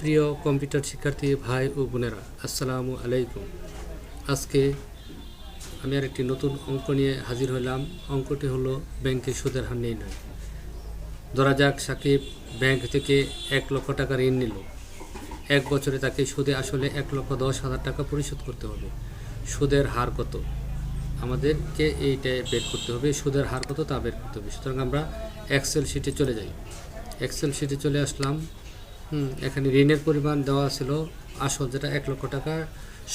প্রিয় কম্পিউটার শিক্ষার্থী ভাই ও বোনেরা, আসসালামু আলাইকুম। আজকে আমি আর একটি নতুন অঙ্ক নিয়ে হাজির হলাম। অঙ্কটি হলো ব্যাংকে সুদের হার নির্ণয়। ধরা যাক সাকিব ব্যাংক থেকে এক লক্ষ টাকা ঋণ নিল। এক বছরে তাকে সুদে আসলে এক লক্ষ দশ হাজার টাকা পরিশোধ করতে হবে। সুদের হার কত? আমাদেরকে এইটা বের করতে হবে। সুদের হার কত তা বের করতে হবে। সুতরাং আমরা এক্সেল শিটে চলে যাই। এক্সেল শিটে চলে আসলাম। হুম, এখানে ঋণের পরিমাণ দেওয়া ছিল আসল যেটা এক লক্ষ টাকা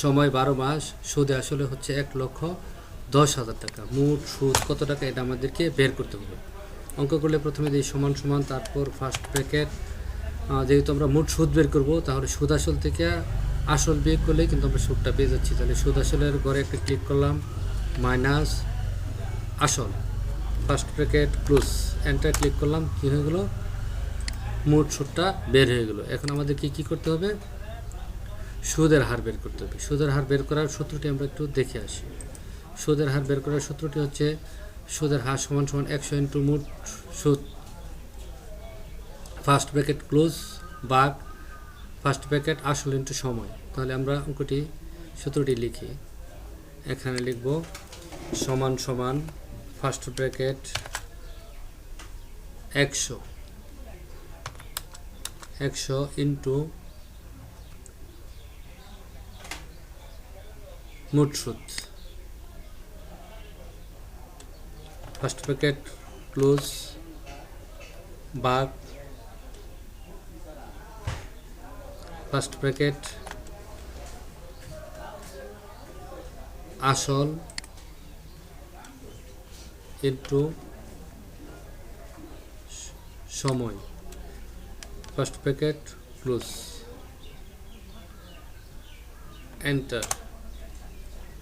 সময় বারো মাস সুদে আসলে হচ্ছে এক লক্ষ দশ হাজার টাকা। মোট সুদ কত টাকা এটা আমাদেরকে বের করতে হবে। অঙ্ক করলে প্রথমে দিই সমান সমান তারপর ফার্স্ট প্যাকেট যেহেতু আমরা মোট সুদ বের করব তাহলে সুদ আসল থেকে আসল বের করলে কিন্তু আমরা সুদটা পেয়ে যাচ্ছি। তাহলে সুদ আসলের ঘরে একটা ক্লিক করলাম মাইনাস আসল। First packet close enter click করলাম কী হয়ে গেলো? মোট সুদটা বের হয়ে গেল। এখন আমাদের কি কি করতে হবে? সুদের হার বের করতে হবে। সুদের হার বের করার সূত্রটি আমরা একটু দেখে আসি। সুদের হার বের করার সূত্রটি হচ্ছে সুদের হার সমান সমান একশো ইন্টু মোট সুদ। ফার্স্ট ব্র্যাকেট ক্লোজ বাঘ ফার্স্ট ব্র্যাকেট আসল ইন্টু সময়। তাহলে আমরা অঙ্কটি, সূত্রটি লিখি। এখানে লিখব সমান সমান ফার্স্ট ব্র্যাকেট একশো। একশো ইন্টু মোট সুদ ফার্স্ট প্যাকেট ক্লোজ বাঘ ফার্স্ট প্যাকেট আসল। ইন্টু সময়। ফার্স্ট প্যাকেট ক্লোজ এন্টার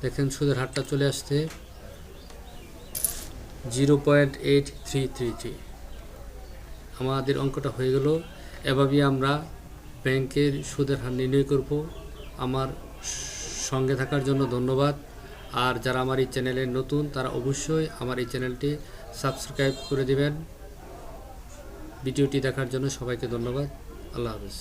দেখেন সুদের হারটা চলে আসছে zero point eight three three three. আমাদের অঙ্কটা হয়ে গেল। এভাবেই আমরা ব্যাংকের সুদের হার নির্ণয় করব। আমার সঙ্গে থাকার জন্য ধন্যবাদ। আর যারা আমার এই চ্যানেলে নতুন, তারা অবশ্যই আমার এই চ্যানেলটি সাবস্ক্রাইব করে দেবেন। ভিডিওটি দেখার জন্য সবাইকে ধন্যবাদ। আল্লাহ হাফিজ।